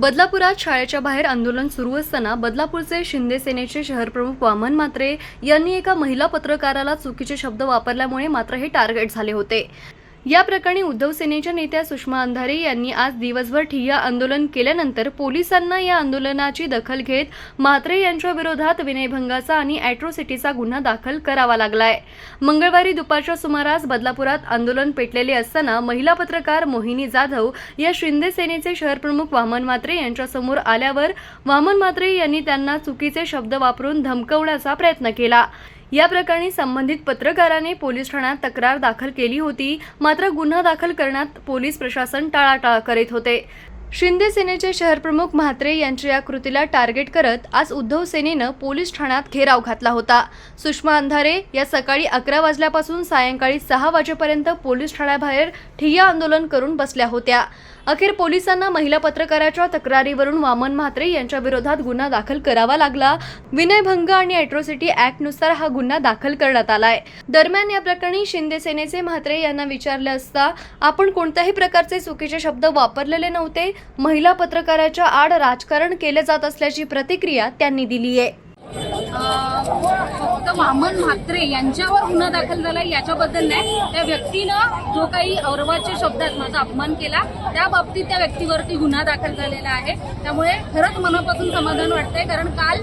बदलापुरात शाळेच्या बाहेर आंदोलन सुरू असताना बदलापूरचे शिंदे सेनेचे शहरप्रमुख वामन मात्रे यांनी एका महिला पत्रकाराला चुकीचे शब्द वापरल्यामुळे मात्र हे टार्गेट झाले होते. या प्रकरणी उद्धव सेनेच्या नेत्या सुषमा अंधारे यांनी आज दिवसभर ठिय्या आंदोलन केल्यानंतर पोलिसांना या आंदोलनाची दखल घेत म्हात्रे यांच्या विरोधात विनयभंगाचा आणि अॅट्रोसिटीचा गुन्हा दाखल करावा लागलाय. मंगळवारी दुपारच्या सुमारास बदलापुरात आंदोलन पेटलेले असताना महिला पत्रकार मोहिनी जाधव या शिंदे सेनेचे शहरप्रमुख वामन म्हात्रे यांच्यासमोर आल्यावर वामन म्हात्रे यांनी त्यांना चुकीचे शब्द वापरून धमकवण्याचा प्रयत्न केला. या प्रकरणी संबंधित पत्रकाराने पोलीस ठाण्यात तक्रार दाखल केली होती. मात्र गुन्हा दाखल करण्यात पोलीस प्रशासन टाळाटाळ करीत होते. शिंदे सेनेचे शहरप्रमुख म्हात्रे यांच्या या कृतीला टार्गेट करत आज उद्धव सेनेनं पोलीस ठाण्यात घेराव घातला होता. सुषमा अंधारे या सकाळी अकरा वाजल्यापासून सायंकाळी सहा वाजेपर्यंत पोलीस ठाण्याबाहेर ठिय्या आंदोलन करून बसल्या होत्या. अखेर पोलिसांना महिला पत्रकाराच्या तक्रारीवरून वामन म्हात्रे यांच्या विरोधात गुन्हा दाखल करावा लागला. विनयभंग आणि अॅट्रोसिटी ऍक्टनुसार हा गुन्हा दाखल करण्यात आलाय. दरम्यान या प्रकरणी शिंदे सेनेचे म्हात्रे यांना विचारले असता आपण कोणत्याही प्रकारचे चुकीचे शब्द वापरलेले नव्हते महिला पत्रकाराच्या आड राजकारण केले जात असल्याची प्रतिक्रिया त्यांनी दिली आहे. फक्त वामन म्हात्रे यांच्यावर गुन्हा दाखल झाला याच्याबद्दल नाही. त्या व्यक्तीनं जो काही औरवाच्या शब्दात माझा अपमान केला त्या बाबतीत त्या व्यक्तीवरती गुन्हा दाखल झालेला आहे. त्यामुळे खरंच मनापासून समाधान वाटतंय कारण काल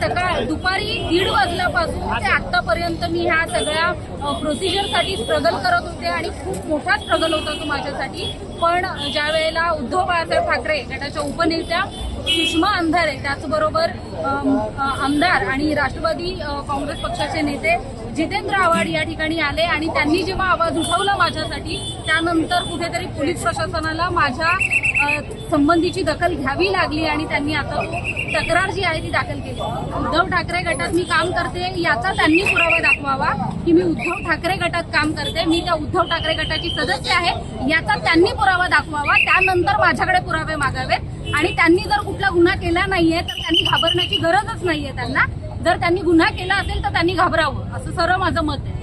सकाळ दुपारी दीड वाजल्यापासून ते आतापर्यंत मी ह्या सगळ्या प्रोसिजरसाठी स्ट्रगल करत होते आणि खूप मोठा स्ट्रगल होता तो माझ्यासाठी. पण ज्या वेळेला उद्धव बाळासाहेब ठाकरे गटाच्या उपनेत्या सुषमा अंधारे त्याचबरोबर आमदार आणि राष्ट्रवादी काँग्रेस पक्षाचे नेते जितेंद्र आव्हाड या ठिकाणी आले आणि त्यांनी जेव्हा आवाज उठवला माझ्यासाठी त्यानंतर कुठेतरी पोलीस प्रशासनाला माझ्या संबंधीची दखल घ्यावी लागली आणि त्यांनी आता तक्रार जी आहे ती दाखल केली. उद्धव ठाकरे गटात मी काम करते याचा त्यांनी पुरावा दाखवावा की मी उद्धव ठाकरे गटात काम करते मी त्या उद्धव ठाकरे गटाची सदस्य आहे याचा त्यांनी पुरावा दाखवावा त्यानंतर माझ्याकडे पुरावे मागावेत. आणि त्यांनी जर कुठला गुन्हा केला नाहीये तर त्यांनी घाबरण्याची गरजच नाहीये त्यांना. जर त्यांनी गुन्हा केला असेल तर त्यांनी घाबरावं असं सर्व माझं मत आहे.